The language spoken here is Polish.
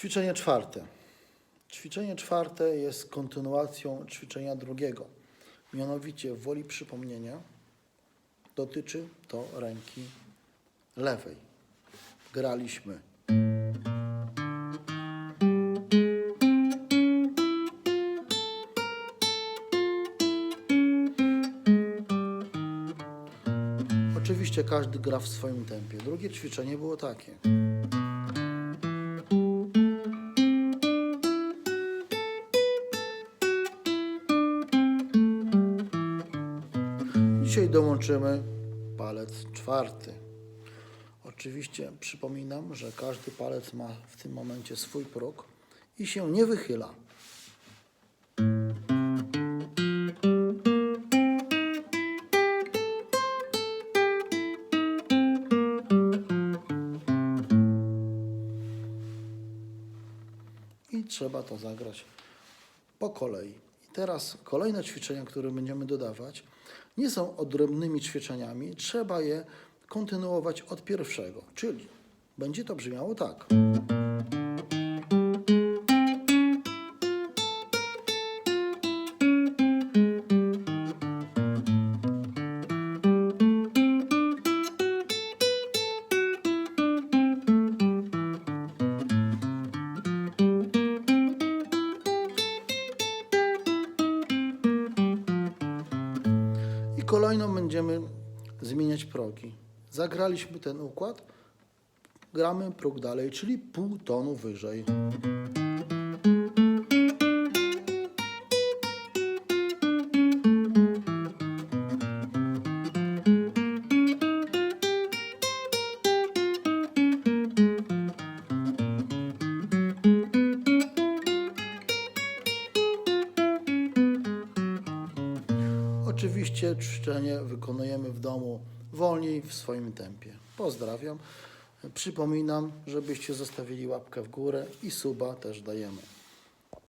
Ćwiczenie czwarte. Ćwiczenie czwarte jest kontynuacją ćwiczenia drugiego. Mianowicie woli przypomnienia dotyczy to ręki lewej. Graliśmy. Oczywiście każdy gra w swoim tempie. Drugie ćwiczenie było takie. Dzisiaj dołączymy palec czwarty. Oczywiście przypominam, że każdy palec ma w tym momencie swój próg i się nie wychyla. I trzeba to zagrać po kolei. I teraz kolejne ćwiczenia, które będziemy dodawać, nie są odrębnymi ćwiczeniami, trzeba je kontynuować od pierwszego, czyli będzie to brzmiało tak. I kolejną będziemy zmieniać progi. Zagraliśmy ten układ, gramy próg dalej, czyli pół tonu wyżej. Oczywiście ćwiczenie wykonujemy w domu wolniej, w swoim tempie. Pozdrawiam. Przypominam, żebyście zostawili łapkę w górę i suba też dajemy.